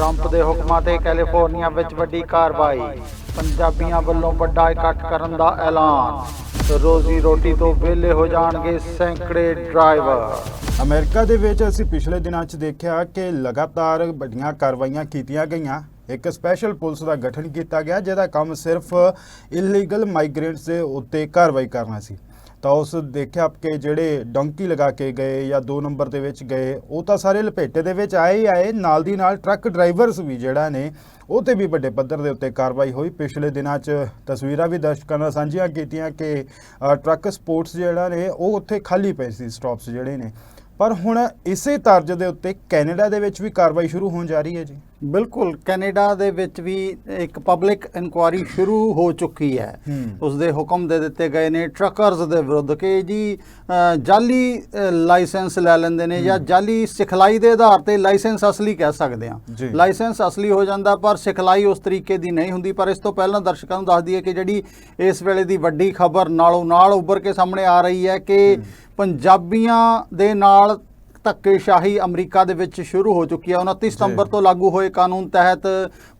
Trump ਦੇ ਹੁਕਮਾਂ ਤੇ ਕੈਲੀਫੋਰਨੀਆ ਵਿੱਚ ਵੱਡੀ ਕਾਰਵਾਈ। ਪੰਜਾਬੀਆਂ ਵੱਲੋਂ ਵੱਡਾ ਇਕੱਠ ਕਰਨ ਦਾ ਐਲਾਨ। ਰੋਜ਼ੀ ਰੋਟੀ ਤੋਂ ਵਿਹਲੇ ਹੋ ਜਾਣਗੇ ਸੈਂਕੜੇ ਡਰਾਈਵਰ। ਅਮਰੀਕਾ ਦੇ ਵਿੱਚ ਅਸੀਂ ਪਿਛਲੇ ਦਿਨਾਂ 'ਚ ਦੇਖਿਆ ਕਿ ਲਗਾਤਾਰ ਵੱਡੀਆਂ ਕਾਰਵਾਈਆਂ ਕੀਤੀਆਂ ਗਈਆਂ। ਇੱਕ ਸਪੈਸ਼ਲ ਪੁਲਿਸ ਦਾ ਗਠਨ ਕੀਤਾ ਗਿਆ, ਜਿਹਦਾ ਕੰਮ ਸਿਰਫ ਇਲੀਗਲ ਮਾਈਗ੍ਰੈਂਟਸ ਦੇ ਉੱਤੇ ਕਾਰਵਾਈ ਕਰਨਾ ਸੀ। ਤਾਂ ਉਸ ਦੇਖਿਆ ਕਿ ਜਿਹੜੇ ਡੰਕੀ ਲਗਾ ਕੇ ਗਏ ਜਾਂ 2 ਨੰਬਰ ਦੇ ਵਿੱਚ ਗਏ, ਉਹ ਤਾਂ ਸਾਰੇ ਲਪੇਟੇ ਦੇ ਵਿੱਚ ਆਏ ਹੀ ਆਏ। ਨਾਲ ਦੀ ਨਾਲ ਟਰੱਕ ਡਰਾਈਵਰਸ ਵੀ ਜਿਹੜਾ ਨੇ, ਉਹ ਤੇ ਵੀ ਵੱਡੇ ਪੱਧਰ ਦੇ ਉੱਤੇ ਕਾਰਵਾਈ ਹੋਈ। ਪਿਛਲੇ ਦਿਨਾਂ 'ਚ ਤਸਵੀਰਾਂ ਵੀ ਦਰਸ਼ਕਾਂ ਨਾਲ ਸਾਂਝੀਆਂ ਕੀਤੀਆਂ ਕਿ ਟਰੱਕ ਸਪੋਰਟਸ ਜਿਹੜਾ ਨੇ, ਉਹ ਉੱਥੇ ਖਾਲੀ ਪਏ ਸੀ ਸਟਾਪਸ ਜਿਹੜੇ ਨੇ। ਪਰ ਹੁਣ ਇਸੇ ਤਰਜ ਦੇ ਉੱਤੇ ਕੈਨੇਡਾ ਦੇ ਵਿੱਚ ਵੀ ਕਾਰਵਾਈ ਸ਼ੁਰੂ ਹੋਣ ਜਾ ਰਹੀ ਹੈ ਜੀ। ਬਿਲਕੁਲ ਕੈਨੇਡਾ ਦੇ ਵਿੱਚ ਵੀ ਇੱਕ ਪਬਲਿਕ ਇਨਕੁਆਇਰੀ ਸ਼ੁਰੂ ਹੋ ਚੁੱਕੀ ਹੈ। ਉਸ ਦੇ ਹੁਕਮ ਦੇ ਦਿੱਤੇ ਗਏ ਨੇ ਟਰੱਕਰਸ ਦੇ ਵਿਰੁੱਧ ਕਿ ਜੀ ਜਾਲੀ ਲਾਇਸੈਂਸ ਲੈ ਲੈਂਦੇ ਨੇ ਜਾਂ ਜਾਲੀ ਸਿਖਲਾਈ ਦੇ ਆਧਾਰ ਤੇ ਲਾਇਸੈਂਸ ਅਸਲੀ ਕਹਿ ਸਕਦੇ ਜੀ। ਲਾਇਸੈਂਸ ਅਸਲੀ ਹੋ ਜਾਂਦਾ ਪਰ ਸਿਖਲਾਈ ਉਸ ਤਰੀਕੇ ਦੀ ਨਹੀਂ ਹੁੰਦੀ ਪਰ ਇਸ ਤੋਂ ਪਹਿਲਾਂ ਦਰਸ਼ਕਾਂ ਨੂੰ ਦੱਸ ਦਈਏ ਕਿ ਜਿਹੜੀ ਇਸ ਵੇਲੇ ਦੀ ਵੱਡੀ ਖਬਰ ਨਾਲੋਂ ਨਾਲ ਉੱਭਰ ਕੇ ਸਾਹਮਣੇ ਆ ਰਹੀ ਹੈ ਕਿ ਪੰਜਾਬੀਆਂ ਦੇ ਨਾਲ ਧੱਕੇਸ਼ਾਹੀ ਅਮਰੀਕਾ ਦੇ ਵਿੱਚ ਸ਼ੁਰੂ ਹੋ ਚੁੱਕੀ ਹੈ 29 ਸਤੰਬਰ ਤੋਂ ਲਾਗੂ ਹੋਏ ਕਾਨੂੰਨ ਤਹਿਤ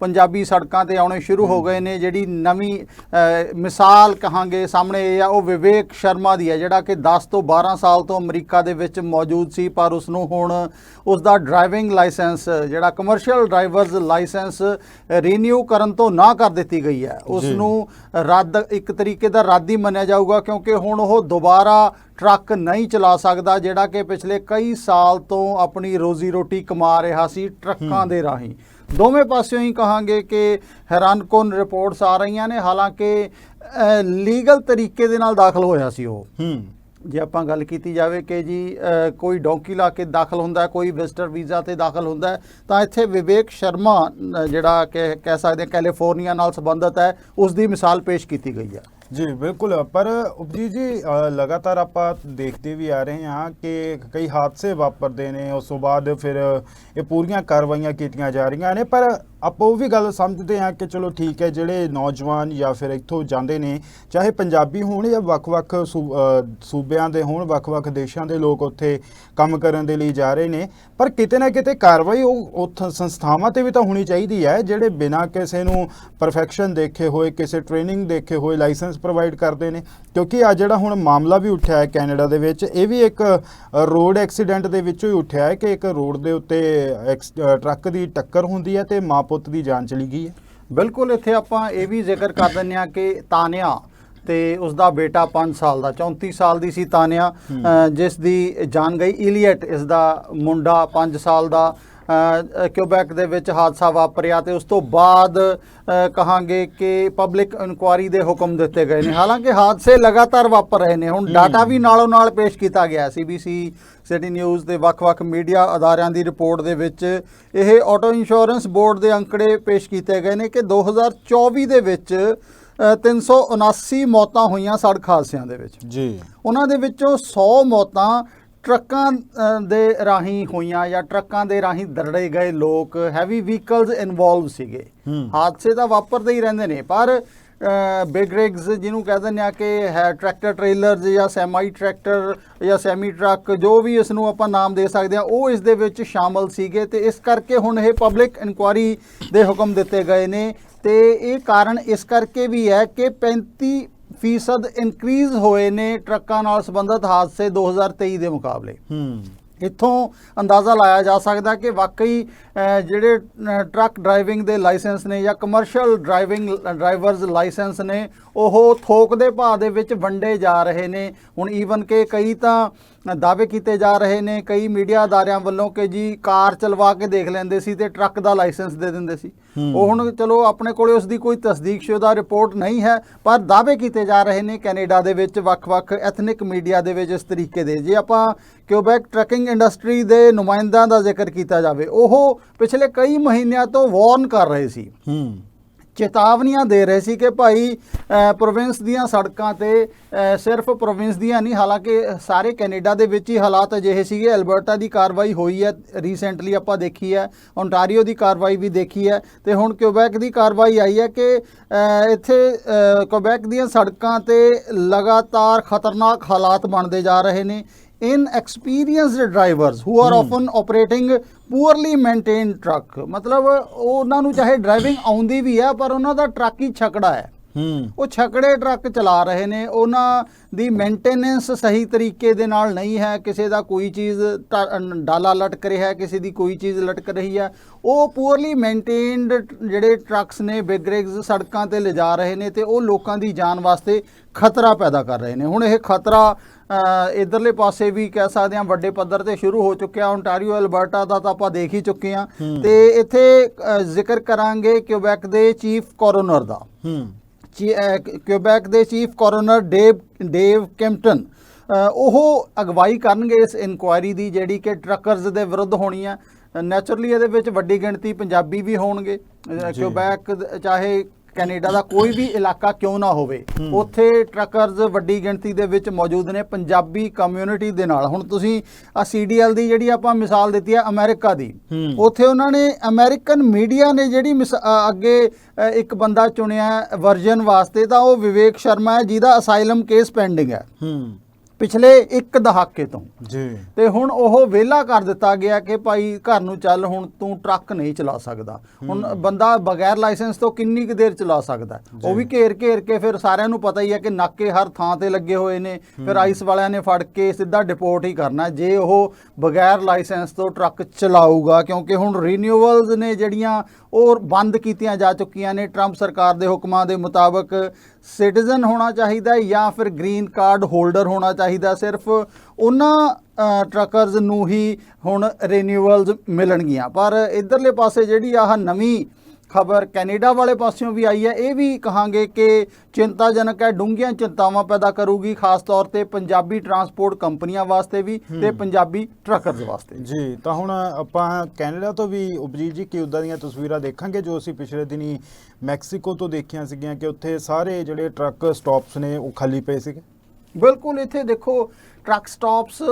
ਪੰਜਾਬੀ ਸੜਕਾਂ ਤੇ ਆਉਣੇ ਸ਼ੁਰੂ ਹੋ ਗਏ ਨੇ। ਜਿਹੜੀ ਨਵੀਂ ਮਿਸਾਲ ਕਹਾਂਗੇ ਸਾਹਮਣੇ ਇਹ ਆ ਉਹ ਵਿਵੇਕ ਸ਼ਰਮਾ ਦੀ ਹੈ ਜਿਹੜਾ ਕਿ 10 ਤੋਂ 12 ਸਾਲ ਤੋਂ ਅਮਰੀਕਾ ਦੇ ਵਿੱਚ ਮੌਜੂਦ ਸੀ ਪਰ ਉਸ ਨੂੰ ਹੁਣ ਉਸ ਦਾ ਡਰਾਈਵਿੰਗ ਲਾਇਸੈਂਸ ਜਿਹੜਾ ਕਮਰਸ਼ੀਅਲ ਡਰਾਈਵਰਸ ਲਾਇਸੈਂਸ ਰੀਨਿਊ ਕਰਨ ਤੋਂ ਨਾ ਕਰ ਦਿੱਤੀ ਗਈ ਹੈ। ਉਸ। ਨੂੰ ਰੱਦ ਇੱਕ ਤਰੀਕੇ ਦਾ ਰੱਦ ਹੀ ਮੰਨਿਆ ਜਾਊਗਾ ਕਿਉਂਕਿ ਹੁਣ ਉਹ ਦੁਬਾਰਾ ਟਰੱਕ ਨਹੀਂ ਚਲਾ ਸਕਦਾ ਜਿਹੜਾ ਕਿ ਪਿਛਲੇ ਕਈ ਸਾਲ ਤੋਂ ਆਪਣੀ ਰੋਜ਼ੀ ਰੋਟੀ ਕਮਾ ਰਿਹਾ ਸੀ ਟਰੱਕਾਂ ਦੇ ਰਾਹੀਂ। ਦੋਵੇਂ ਪਾਸਿਓਂ ਹੀ ਕਹਾਂਗੇ ਕਿ ਹੈਰਾਨਕੁਨ ਰਿਪੋਰਟਸ ਆ ਰਹੀਆਂ ਨੇ ਹਾਲਾਂਕਿ ਲੀਗਲ ਤਰੀਕੇ ਦੇ ਨਾਲ ਦਾਖਲ ਹੋਇਆ ਸੀ ਉਹ। ਹੂੰ। ਜੇ ਆਪਾਂ ਗੱਲ ਕੀਤੀ ਜਾਵੇ ਕਿ ਜੀ ਕੋਈ ਡੌਂਕੀ ਲਾ ਕੇ ਦਾਖਲ ਹੁੰਦਾ ਕੋਈ ਵਿਜ਼ਟਰ ਵੀਜ਼ਾ ਤੇ ਦਾਖਲ ਹੁੰਦਾ ਤਾਂ ਇੱਥੇ ਵਿਵੇਕ ਸ਼ਰਮਾ ਜਿਹੜਾ ਕਿ ਕਹਿ ਸਕਦੇ ਕੈਲੀਫੋਰਨੀਆ ਨਾਲ ਸੰਬੰਧਿਤ ਹੈ ਉਸ ਦੀ ਮਿਸਾਲ ਪੇਸ਼ ਕੀਤੀ ਗਈ ਹੈ। ਜੀ ਬਿਲਕੁਲ। ਪਰ ਉਪਜੀ ਜੀ ਅ, ਲਗਾਤਾਰ ਆਪਾਂ ਦੇਖਦੇ ਵੀ ਆ ਰਹੇ ਹਾਂ ਕਿ ਕਈ ਹਾਦਸੇ ਵਾਪਰਦੇ ਨੇ। ਉਸ ਤੋਂ ਬਾਅਦ ਫਿਰ ਇਹ ਪੂਰੀਆਂ ਕਾਰਵਾਈਆਂ ਕੀਤੀਆਂ ਜਾ ਰਹੀਆਂ ਨੇ। ਪਰ ਆਪਾਂ ਉਹ ਵੀ ਗੱਲ ਸਮਝਦੇ ਹਾਂ ਕਿ ਚਲੋ ਠੀਕ ਹੈ, ਜਿਹੜੇ ਨੌਜਵਾਨ ਜਾਂ ਫਿਰ ਇੱਥੋਂ ਜਾਂਦੇ ਨੇ, ਚਾਹੇ ਪੰਜਾਬੀ ਹੋਣ ਜਾਂ ਵੱਖ-ਵੱਖ ਸੂ- ਸੂਬਿਆਂ ਦੇ ਹੋਣ ਵੱਖ-ਵੱਖ ਦੇਸ਼ਾਂ ਦੇ ਲੋਕ ਉੱਥੇ ਕੰਮ ਕਰਨ ਦੇ ਲਈ ਜਾ ਰਹੇ ਨੇ, ਪਰ ਕਿਤੇ ਨਾ ਕਿਤੇ ਕਾਰਵਾਈ ਉਹ ਉੱਥ ਸੰਸਥਾਵਾਂ ਤੇ ਵੀ ਤਾਂ ਹੋਣੀ ਚਾਹੀਦੀ ਹੈ, ਜਿਹੜੇ ਬਿਨਾਂ ਕਿਸੇ ਨੂੰ ਪਰਫੈਕਸ਼ਨ ਦੇਖੇ ਹੋਏ, ਕਿਸੇ ਟ੍ਰੇਨਿੰਗ ਦੇਖੇ ਹੋਏ ਲਾਇਸੈਂਸ ਪ੍ਰੋਵਾਈਡ ਕਰਦੇ ਨੇ, ਕਿਉਂਕਿ ਆ ਜਿਹੜਾ ਹੁਣ ਮਾਮਲਾ ਵੀ ਉੱਠਿਆ ਹੈ ਕੈਨੇਡਾ ਦੇ ਵਿੱਚ, ਇਹ ਵੀ ਇੱਕ ਰੋਡ ਐਕਸੀਡੈਂਟ ਦੇ ਵਿੱਚੋਂ ਹੀ ਉੱਠਿਆ ਹੈ ਕਿ ਇੱਕ ਰੋਡ ਦੇ ਉੱਤੇ ਐਕਸ- ਟਰੱਕ ਦੀ ਟੱਕਰ ਹੁੰਦੀ ਹੈ ਤੇ ਮਾਂ ਪੁੱਤ ਦੀ ਜਾਨ ਚਲੀ ਗਈ ਹੈ। ਬਿਲਕੁਲ ਇੱਥੇ ਆਪਾਂ ਇਹ ਵੀ ਜ਼ਿਕਰ ਕਰ ਦਿੰਦੇ ਹਾਂ ਕਿ ਤਾਨਿਆ ਤੇ ਉਸ ਦਾ ਬੇਟਾ 5 ਸਾਲ ਦਾ 34 ਸਾਲ ਦੀ ਸੀ ਤਾਨਿਆ ਜਿਸ ਦੀ ਜਾਨ ਗਈ ਇਲੀਅਟ ਇਸ ਦਾ ਮੁੰਡਾ 5 ਸਾਲ ਦਾ ਕਿਊਬੈਕ ਦੇ ਵਿੱਚ ਹਾਦਸਾ ਵਾਪਰਿਆ ਤੇ ਉਸ ਤੋਂ ਬਾਅਦ ਕਹਾਂਗੇ ਕਿ ਪਬਲਿਕ ਇਨਕੁਆਰੀ ਦੇ ਹੁਕਮ ਦਿੱਤੇ ਗਏ ਨੇ। ਹਾਲਾਂਕਿ ਹਾਦਸੇ ਲਗਾਤਾਰ ਵਾਪਰ ਰਹੇ ਨੇ। ਹੁਣ ਡਾਟਾ ਵੀ ਨਾਲੋਂ ਨਾਲ ਪੇਸ਼ ਕੀਤਾ ਗਿਆ। ਸੀਬੀਸੀ ਸਿਟੀ ਨਿਊਜ਼ ਦੇ ਵੱਖ-ਵੱਖ ਮੀਡੀਆ ਅਦਾਰਿਆਂ ਦੀ ਰਿਪੋਰਟ ਦੇ ਵਿੱਚ ਇਹ ਆਟੋ ਇੰਸ਼ੋਰੈਂਸ ਬੋਰਡ ਦੇ ਅੰਕੜੇ ਪੇਸ਼ ਕੀਤੇ ਗਏ ਨੇ ਕਿ 2024 ਦੇ ਵਿੱਚ ਅ, 379 ਮੌਤਾਂ ਹੋਈਆਂ ਸੜਕ ਹਾਦਸਿਆਂ ਦੇ ਵਿੱਚ। ਜੀ। ਉਹਨਾਂ ਦੇ ਵਿੱਚੋਂ 100 ਮੌਤਾਂ ਟਰੱਕਾਂ ਦੇ ਰਾਹੀਂ ਹੋਈਆਂ ਜਾਂ ਟਰੱਕਾਂ ਦੇ ਰਾਹੀਂ ਦਰੜੇ ਗਏ ਲੋਕ ਹੈਵੀ ਵਹੀਕਲਸ ਇਨਵੋਲਵ ਸੀਗੇ। ਹਾਦਸੇ ਤਾਂ ਵਾਪਰਦੇ ਹੀ ਰਹਿੰਦੇ ਨੇ ਪਰ ਬਿਗ ਰਿਗਸ ਜਿਹਨੂੰ ਕਹਿ ਦਿੰਦੇ ਆ ਕਿ ਹੈ ਟਰੈਕਟਰ ਟ੍ਰੇਲਰਸ ਜਾਂ ਸੈਮੀ ਟਰੈਕਟਰ ਜਾਂ ਸੈਮੀ ਟਰੱਕ ਜੋ ਵੀ ਇਸ ਨੂੰ ਆਪਾਂ ਨਾਮ ਦੇ ਸਕਦੇ ਆ ਉਹ ਇਸ ਦੇ ਵਿੱਚ ਸ਼ਾਮਲ ਸੀਗੇ ਤੇ ਇਸ ਕਰਕੇ ਹੁਣ ਇਹ ਪਬਲਿਕ ਇਨਕੁਆਰੀ ਦੇ ਹੁਕਮ ਦਿੱਤੇ ਗਏ ਨੇ ਤੇ ਇਹ ਕਾਰਨ ਇਸ ਕਰਕੇ ਵੀ ਹੈ ਕਿ 35 ਫੀਸਦ ਇਨਕਰੀਜ਼ ਹੋਏ ਨੇ ਟਰੱਕਾਂ ਨਾਲ ਸੰਬੰਧਿਤ ਹਾਦਸੇ 2023 ਦੇ ਮੁਕਾਬਲੇ। ਹੂੰ। ਇੱਥੋਂ ਅੰਦਾਜ਼ਾ ਲਾਇਆ ਜਾ ਸਕਦਾ ਕਿ ਵਾਕਈ ਜਿਹੜੇ ਟਰੱਕ ਡਰਾਈਵਿੰਗ ਦੇ ਲਾਇਸੈਂਸ ਨੇ ਜਾਂ ਕਮਰਸ਼ੀਅਲ ਡਰਾਈਵਿੰਗ ਡਰਾਈਵਰਸ ਲਾਇਸੈਂਸ ਨੇ ਉਹ ਥੋਕ ਦੇ ਭਾਅ ਦੇ ਵਿੱਚ ਵੰਡੇ ਜਾ ਰਹੇ ਨੇ। ਹੁਣ ਈਵਨ ਕਿ ਕਈ ਤਾਂ ਦਾਅਵੇ ਕੀਤੇ ਜਾ ਰਹੇ ਨੇ। ਕਈ ਮੀਡੀਆ ਅਦਾਰਿਆਂ ਵੱਲੋਂ ਕਿ ਜੀ ਕਾਰ ਚਲਵਾ ਕੇ ਦੇਖ ਲੈਂਦੇ ਸੀ ਤੇ ਟਰੱਕ ਦਾ ਲਾਇਸੈਂਸ ਦੇ ਦਿੰਦੇ ਸੀ। ਉਹ ਹੁਣ ਚਲੋ ਆਪਣੇ ਕੋਲੇ ਉਸ ਦੀ ਕੋਈ ਤਸਦੀਕਸ਼ੁਦਾ ਰਿਪੋਰਟ ਨਹੀਂ ਹੈ ਪਰ ਦਾਅਵੇ ਕੀਤੇ ਜਾ ਰਹੇ ਨੇ ਕੈਨੇਡਾ ਦੇ ਵਿੱਚ ਵੱਖ-ਵੱਖ ਐਥਨਿਕ ਮੀਡੀਆ ਦੇ ਵਿੱਚ ਇਸ ਤਰੀਕੇ ਦੇ। ਜੇ ਆਪਾਂ ਕਿਊਬੈਕ ਟਰੱਕਿੰਗ ਇੰਡਸਟਰੀ ਦੇ ਨੁਮਾਇੰਦਿਆਂ ਦਾ ਜ਼ਿਕਰ ਕੀਤਾ ਜਾਵੇ ਉਹ ਪਿਛਲੇ ਕਈ ਮਹੀਨਿਆਂ ਤੋਂ ਵਾਰਨ ਕਰ ਰਹੇ ਸੀ। ਹੂੰ। ਚੇਤਾਵਨੀਆਂ ਦੇ ਰਹੇ ਸੀ ਕਿ ਭਾਈ ਪ੍ਰੋਵਿੰਸ ਦੀਆਂ ਸੜਕਾਂ ਤੇ ਸਿਰਫ ਪ੍ਰੋਵਿੰਸ ਦੀਆਂ ਨਹੀਂ ਹਾਲਾਂਕਿ ਸਾਰੇ ਕੈਨੇਡਾ ਦੇ ਵਿੱਚ ਹੀ ਹਾਲਾਤ ਅਜਿਹੇ ਸੀਗੇ। ਐਲਬਰਟਾ ਦੀ ਕਾਰਵਾਈ ਹੋਈ ਹੈ ਰੀਸੈਂਟਲੀ ਆਪਾਂ ਦੇਖੀ ਹੈ ਓਨਟਾਰੀਓ ਦੀ ਕਾਰਵਾਈ ਵੀ ਦੇਖੀ ਹੈ ਤੇ ਹੁਣ ਕਿਊਬੈਕ ਦੀ ਕਾਰਵਾਈ ਆਈ ਹੈ ਕਿ ਇੱਥੇ ਅ, ਕਿਊਬੈਕ ਦੀਆਂ ਸੜਕਾਂ ਤੇ ਲਗਾਤਾਰ ਖਤਰਨਾਕ ਹਾਲਾਤ ਬਣਦੇ ਜਾ ਰਹੇ ਨੇ। Inexperienced drivers who are often operating poorly maintained truck ਮਤਲਬ ਉਹਨਾਂ ਨੂੰ ਚਾਹੇ ਡਰਾਈਵਿੰਗ ਆਉਂਦੀ ਵੀ ਹੈ ਪਰ ਉਹਨਾਂ ਦਾ ਟਰੱਕ ਹੀ ਛਕੜਾ ਹੈ ਹੂੰ ਉਹ ਛਕੜੇ ਟਰੱਕ ਚਲਾ ਰਹੇ ਨੇ। ਉਹਨਾਂ ਦੀ ਮੇਨਟੇਨੈਂਸ ਸਹੀ ਤਰੀਕੇ ਦੇ ਨਾਲ ਨਹੀਂ ਹੈ। ਕਿਸੇ ਦਾ ਕੋਈ ਚੀਜ਼ ਡਾਲਾ ਲਟਕ ਰਿਹਾ ਹੈ ਕਿਸੇ ਦੀ ਕੋਈ ਚੀਜ਼ ਲਟਕ ਰਹੀ ਹੈ। ਉਹ ਪੂਰਲੀ ਮੇਨਟੇਨਡ ਜਿਹੜੇ ਟਰੱਕਸ ਨੇ ਬਿਗ ਰਿਗਸ ਸੜਕਾਂ ਤੇ ਲਿਜਾ ਰਹੇ ਨੇ ਤੇ ਉਹ ਲੋਕਾਂ ਦੀ ਜਾਨ ਵਾਸਤੇ ਖਤਰਾ ਪੈਦਾ ਕਰ ਰਹੇ ਨੇ। ਹੁਣ ਇਹ ਖਤਰਾ ਇਧਰਲੇ ਪਾਸੇ ਵੀ ਕਹਿ ਸਕਦੇ ਹਾਂ ਵੱਡੇ ਪੱਧਰ ਤੇ ਸ਼ੁਰੂ ਹੋ ਚੁੱਕਿਆ। ਓਨਟਾਰੀਓ ਅਲਬਰਟਾ ਦਾ ਤਾਂ ਆਪਾਂ ਦੇਖ ਹੀ ਚੁੱਕੇ ਹਾਂ। ਤੇ ਇੱਥੇ ਜ਼ਿਕਰ ਕਰਾਂਗੇ ਕਿਊਬੈਕ ਦੇ ਚੀਫ ਕੋਰੋਨਰ ਦਾ। ਕਿਊਬੈਕ ਦੇ chief coroner Dave Dave Kempton ਉਹ ਅਗਵਾਈ ਕਰਨਗੇ ਇਸ ਇਨਕੁਆਇਰੀ ਦੀ ਜਿਹੜੀ ਕਿ ਟਰੱਕਰਸ ਦੇ ਵਿਰੁੱਧ ਹੋਣੀ ਆ ਨੈਚੁਰਲੀ ਇਹਦੇ ਵਿੱਚ ਵੱਡੀ ਗਿਣਤੀ ਪੰਜਾਬੀ ਵੀ ਹੋਣਗੇ। ਕਿਊਬੈਕ ਚਾਹੇ ਕੈਨੇਡਾ ਦਾ ਕੋਈ ਵੀ ਇਲਾਕਾ ਕਿਉਂ ਨਾ ਹੋਵੇ। ਉੱਥੇ ਟਰੱਕਰਸ ਵੱਡੀ ਗਿਣਤੀ ਦੇ ਵਿੱਚ ਮੌਜੂਦ ਨੇ ਪੰਜਾਬੀ ਕਮਿਊਨਿਟੀ ਦੇ ਨਾਲ ਹੁਣ ਤੁਸੀਂ ਆ ਸੀਡੀਐਲ ਦੀ ਜਿਹੜੀ ਆਪਾਂ ਮਿਸਾਲ ਦਿੱਤੀ ਆ ਅਮਰੀਕਾ ਦੀ। ਉੱਥੇ ਉਹਨਾਂ ਨੇ ਅਮਰੀਕਨ ਮੀਡੀਆ ਨੇ ਜਿਹੜੀ ਅੱਗੇ ਇੱਕ ਬੰਦਾ ਚੁਣਿਆ ਵਰਜਨ ਵਾਸਤੇ ਤਾਂ ਉਹ ਵਿਵੇਕ ਸ਼ਰਮਾ ਹੈ ਜਿਹਦਾ ਅਸਾਈਲਮ ਕੇਸ ਪੈਂਡਿੰਗ ਹੈ ਹੂੰ ਪਿਛਲੇ ਇੱਕ ਦਹਾਕੇ ਤੋਂ। ਜੀ। ਤੇ ਹੁਣ ਉਹ ਵਿਹਲਾ ਕਰ ਦਿੱਤਾ ਗਿਆ ਕਿ ਭਾਈ ਘਰ ਨੂੰ ਚੱਲ ਹੁਣ ਤੂੰ ਟਰੱਕ ਨਹੀਂ ਚਲਾ ਸਕਦਾ। ਹੁਣ ਬੰਦਾ ਬਗੈਰ ਲਾਇਸੈਂਸ ਤੋਂ ਕਿੰਨੀ ਕੁ ਦੇਰ ਚਲਾ ਸਕਦਾ? ਉਹ ਵੀ ਘੇਰ ਘੇਰ ਕੇ ਫਿਰ ਸਾਰਿਆਂ ਨੂੰ ਪਤਾ ਹੀ ਹੈ ਕਿ ਨਾਕੇ ਹਰ ਥਾਂ ਤੇ ਲੱਗੇ ਹੋਏ ਨੇ। ਫਿਰ ਆਈਸ ਵਾਲਿਆਂ ਨੇ ਫੜ ਕੇ ਸਿੱਧਾ ਡਿਪੋਰਟ ਹੀ ਕਰਨਾ ਜੇ ਉਹ ਬਗੈਰ ਲਾਇਸੈਂਸ ਤੋਂ ਟਰੱਕ ਚਲਾਊਗਾ ਕਿਉਂਕਿ ਹੁਣ ਰੀਨਿਊਅਲਸ ਨੇ ਜਿਹੜੀਆਂ ਉਹ ਬੰਦ ਕੀਤੀਆਂ ਜਾ ਚੁੱਕੀਆਂ ਨੇ ਟਰੰਪ ਸਰਕਾਰ ਦੇ ਹੁਕਮਾਂ ਦੇ ਮੁਤਾਬਕ ਸਿਟੀਜ਼ਨ ਹੋਣਾ ਚਾਹੀਦਾ ਜਾਂ ਫਿਰ ਗ੍ਰੀਨ ਕਾਰਡ ਹੋਲਡਰ ਹੋਣਾ ਚਾਹੀਦਾ ਸਿਰਫ ਉਹਨਾਂ ਟਰੱਕਰਸ ਨੂੰ ਹੀ ਹੁਣ ਰੀਨਿਊਅਲਸ ਮਿਲਣਗੀਆਂ। ਪਰ ਇਧਰਲੇ ਪਾਸੇ ਜਿਹੜੀ ਆਹ ਨਵੀਂ ਖਬਰ ਕੈਨੇਡਾ ਵਾਲੇ ਪਾਸਿਓਂ ਵੀ ਆਈ ਹੈ ਇਹ ਵੀ ਕਹਾਂਗੇ ਕਿ ਚਿੰਤਾਜਨਕ ਹੈ ਡੂੰਘੀਆਂ ਚਿੰਤਾਵਾਂ ਪੈਦਾ ਕਰੂਗੀ ਖਾਸ ਤੌਰ ਤੇ ਪੰਜਾਬੀ ਟਰਾਂਸਪੋਰਟ ਕੰਪਨੀਆਂ ਵਾਸਤੇ ਵੀ ਤੇ ਪੰਜਾਬੀ ਟਰੱਕਰਸ ਵਾਸਤੇ। ਜੀ ਤਾਂ ਹੁਣ ਆਪਾਂ ਕੈਨੇਡਾ ਤੋਂ ਵੀ ਉਪਜੀਤ ਜੀ ਕਿ ਉਦਾਂ ਦੀਆਂ ਤਸਵੀਰਾਂ ਦੇਖਾਂਗੇ ਜੋ ਅਸੀਂ ਪਿਛਲੇ ਦਿਨੀ ਮੈਕਸੀਕੋ ਤੋਂ ਦੇਖੀਆਂ ਸੀਗੀਆਂ ਕਿ ਉੱਥੇ ਸਾਰੇ ਜਿਹੜੇ ਟਰੱਕ ਸਟਾਪਸ ਨੇ ਉਹ ਖਾਲੀ ਪਏ ਸੀਗੇ? ਬਿਲਕੁਲ ਇੱਥੇ ਦੇਖੋ ਟਰੱਕ ਸਟਾਪਸ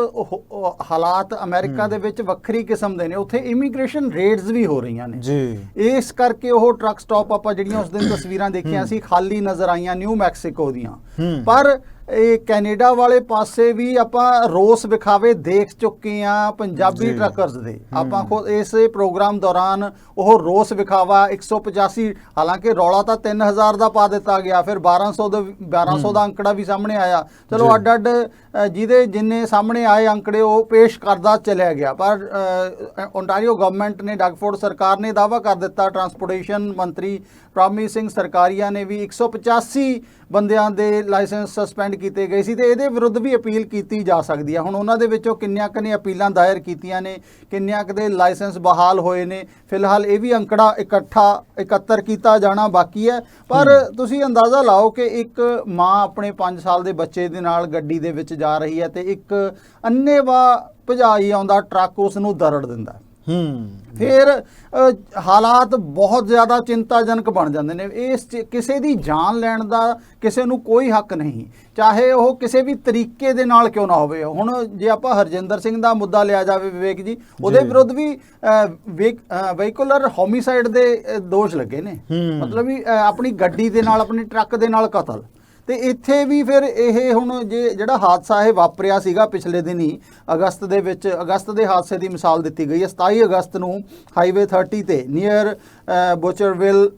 ਹਾਲਾਤ ਅਮਰੀਕਾ ਦੇ ਵਿੱਚ ਵੱਖਰੀ ਕਿਸਮ ਦੇ ਨੇ। ਉੱਥੇ ਇਮੀਗ੍ਰੇਸ਼ਨ ਰੇਡਸ ਵੀ ਹੋ ਰਹੀਆਂ ਨੇ। ਜੀ। ਇਸ ਕਰਕੇ ਉਹ ਟਰੱਕ ਸਟਾਪ ਆਪਾਂ ਜਿਹੜੀਆਂ ਉਸ ਦਿਨ ਤਸਵੀਰਾਂ ਦੇਖੀਆਂ ਸੀ ਖਾਲੀ ਨਜ਼ਰ ਆਈਆਂ ਨਿਊ ਮੈਕਸੀਕੋ ਦੀਆਂ। ਪਰ ਇਹ ਕੈਨੇਡਾ ਵਾਲੇ ਪਾਸੇ ਵੀ ਆਪਾਂ ਰੋਸ ਵਿਖਾਵੇ ਦੇਖ ਚੁੱਕੇ ਆ ਪੰਜਾਬੀ। ਟਰੱਕਰਸ ਦੇ। ਆਪਾਂ ਖੁਦ ਇਸੇ ਪ੍ਰੋਗਰਾਮ ਦੌਰਾਨ ਉਹ ਰੋਸ ਵਿਖਾਵਾ 185 ਹਾਲਾਂਕਿ ਰੌਲਾ ਤਾਂ 3000 ਦਾ ਪਾ ਦਿੱਤਾ ਗਿਆ ਫਿਰ 1200 ਦਾ 1200 ਦਾ ਅੰਕੜਾ ਵੀ ਸਾਹਮਣੇ ਆਇਆ। ਚਲੋ। ਅੱਡ ਅੱਡ ਜਿਹਦੇ ਜਿੰਨੇ ਸਾਹਮਣੇ ਆਏ ਅੰਕੜੇ ਉਹ ਪੇਸ਼ ਕਰਦਾ ਚਲਿਆ ਗਿਆ। ਪਰ ਓਨਟਾਰੀਓ ਗਵਰਨਮੈਂਟ ਨੇ ਡਗਫੋਰਡ ਸਰਕਾਰ ਨੇ ਦਾਅਵਾ ਕਰ ਦਿੱਤਾ ਟਰਾਂਸਪੋਰਟੇਸ਼ਨ ਮੰਤਰੀ ਪ੍ਰੋਮਿਸ ਸਿੰਘ ਸਰਕਾਰੀਆ ਨੇ ਵੀ 185 ਬੰਦਿਆਂ ਦੇ ਲਾਇਸੈਂਸ ਸਸਪੈਂਡ ਕੀਤੇ ਗਏ ਸੀ ਤੇ ਇਹਦੇ ਵਿਰੁੱਧ ਵੀ ਅਪੀਲ ਕੀਤੀ ਜਾ ਸਕਦੀ ਹੈ ਹੁਣ ਉਹਨਾਂ ਦੇ ਵਿੱਚੋਂ ਕਿੰਨਿਆਂ ਕੁ ਨੇ ਅਪੀਲਾਂ ਦਾਇਰ ਕੀਤੀਆਂ ਨੇ ਕਿੰਨਿਆਂ ਕੁ ਦੇ ਲਾਇਸੈਂਸ ਬਹਾਲ ਹੋਏ ਨੇ। ਫਿਲਹਾਲ ਇਹ ਵੀ ਅੰਕੜਾ ਇਕੱਠਾ ਇਕੱਤਰ ਕੀਤਾ ਜਾਣਾ ਬਾਕੀ ਹੈ। ਪਰ ਤੁਸੀਂ ਅੰਦਾਜ਼ਾ ਲਾਓ ਕਿ ਇੱਕ ਮਾਂ ਆਪਣੇ 5 ਸਾਲ ਦੇ ਬੱਚੇ ਦੇ ਨਾਲ ਗੱਡੀ ਦੇ ਵਿੱਚ ਜਾ ਰਹੀ ਹੈ ਤੇ ਇੱਕ ਅੰਨੇਵਾ ਭਜਾਈ ਆਉਂਦਾ ਟਰੱਕ ਉਸ ਨੂੰ ਦਰੜ ਦਿੰਦਾ ਹੈ। ਫਿਰ ਹਾਲਾਤ ਬਹੁਤ ਜ਼ਿਆਦਾ ਚਿੰਤਾਜਨਕ ਬਣ ਜਾਂਦੇ ਨੇ ਇਸ ਕਿਸੇ ਦੀ ਜਾਨ ਲੈਣ ਦਾ ਕਿਸੇ ਨੂੰ ਕੋਈ ਹੱਕ ਨਹੀਂ ਚਾਹੇ ਉਹ ਕਿਸੇ ਵੀ ਤਰੀਕੇ ਦੇ ਨਾਲ ਕਿਉਂ ਨਾ ਹੋਵੇ ਹੁਣ ਜੇ ਆਪਾਂ ਹਰਜਿੰਦਰ ਸਿੰਘ ਦਾ ਮੁੱਦਾ ਲਿਆ ਜਾਵੇ ਵਿਵੇਕ ਜੀ ਉਹਦੇ। ਵਿਰੁੱਧ ਵੀ ਵਹੀਕੂਲਰ ਹੋਮਿਸਾਈਡ ਦੇ ਦੋਸ਼ ਲੱਗੇ ਨੇ। ਮਤਲਬ ਵੀ ਆਪਣੀ ਗੱਡੀ ਦੇ ਨਾਲ ਆਪਣੀ ਟਰੱਕ ਦੇ ਨਾਲ ਕਤਲ ਤੇ ਇੱਥੇ ਵੀ ਫਿਰ ਇਹ ਹੁਣ ਜੇ ਜਿਹੜਾ ਹਾਦਸਾ ਇਹ ਵਾਪਰਿਆ ਸੀਗਾ ਪਿਛਲੇ ਦਿਨੀ, ਅਗਸਤ ਦੇ ਵਿੱਚ, ਅਗਸਤ ਦੇ ਹਾਦਸੇ ਦੀ ਮਿਸਾਲ ਦਿੱਤੀ ਗਈ ਹੈ। 27 ਅਗਸਤ ਨੂੰ ਹਾਈਵੇ 30 ਤੇ ਨੀਅਰ ਬੋਚਰਵਿਲ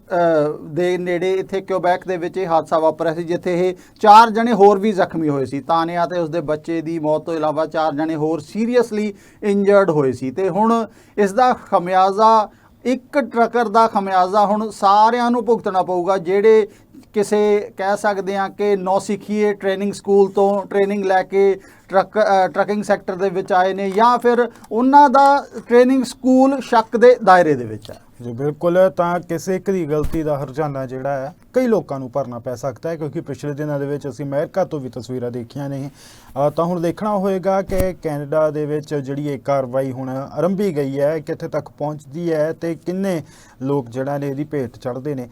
ਦੇ ਨੇੜੇ ਇੱਥੇ ਕਿਊਬੈਕ ਦੇ ਵਿੱਚ ਇਹ ਹਾਦਸਾ ਵਾਪਰਿਆ ਸੀ, ਜਿੱਥੇ ਇਹ ਚਾਰ ਜਣੇ ਹੋਰ ਵੀ ਜ਼ਖਮੀ ਹੋਏ ਸੀ। ਤਾਨਿਆ ਤੇ ਉਸਦੇ ਬੱਚੇ ਦੀ ਮੌਤ ਤੋਂ ਇਲਾਵਾ ਚਾਰ ਜਣੇ ਹੋਰ ਸੀਰੀਅਸਲੀ ਇੰਜਰਡ ਹੋਏ ਸੀ। ਤੇ ਹੁਣ ਇਸ ਦਾ ਖਮਿਆਜ਼ਾ, ਇੱਕ ਟਰੱਕਰ ਦਾ ਖਮਿਆਜ਼ਾ ਹੁਣ ਸਾਰਿਆਂ ਨੂੰ ਭੁਗਤਣਾ ਪਊਗਾ, ਜਿਹੜੇ ਕਿਸੇ ਕਹਿ ਸਕਦੇ ਆ ਕਿ ਨੌਸਿੱਖੀਏ ਟ੍ਰੇਨਿੰਗ ਸਕੂਲ ਤੋਂ ਟ੍ਰੇਨਿੰਗ ਲੈ ਕੇ ਟਰੱਕ ਅ, ਟਰੱਕਿੰਗ ਸੈਕਟਰ ਦੇ ਵਿੱਚ ਆਏ ਨੇ ਜਾਂ ਫਿਰ ਉਹਨਾਂ ਦਾ ਟ੍ਰੇਨਿੰਗ ਸਕੂਲ ਸ਼ੱਕ ਦੇ ਦਾਇਰੇ ਦੇ ਵਿੱਚ ਹੈ। ਜੀ ਬਿਲਕੁਲ ਤਾਂ ਕਿਸੇ ਇੱਕ ਦੀ ਗਲਤੀ ਦਾ ਹਰਜਾਨਾ ਜਿਹੜਾ ਹੈ ਕਈ ਲੋਕਾਂ ਨੂੰ ਭਰਨਾ ਪੈ ਸਕਦਾ ਹੈ ਕਿਉਂਕਿ ਪਿਛਲੇ ਦਿਨਾਂ ਦੇ ਵਿੱਚ ਅਸੀਂ ਅਮਰੀਕਾ ਤੋਂ ਵੀ ਤਸਵੀਰਾਂ ਦੇਖੀਆਂ ਨੇ। ਤਾਂ ਹੁਣ ਦੇਖਣਾ ਹੋਏਗਾ ਕਿ ਕੈਨੇਡਾ ਦੇ ਵਿੱਚ ਜਿਹੜੀ ਇਹ ਕਾਰਵਾਈ ਹੁਣ ਆਰੰਭੀ ਗਈ ਹੈ ਕਿੱਥੇ ਤੱਕ ਪਹੁੰਚਦੀ ਹੈ ਤੇ ਕਿੰਨੇ ਲੋਕ ਜਿਹੜਾ ਨੇ ਇਹਦੀ ਭੇਟ ਚੜ੍ਹਦੇ ਨੇ।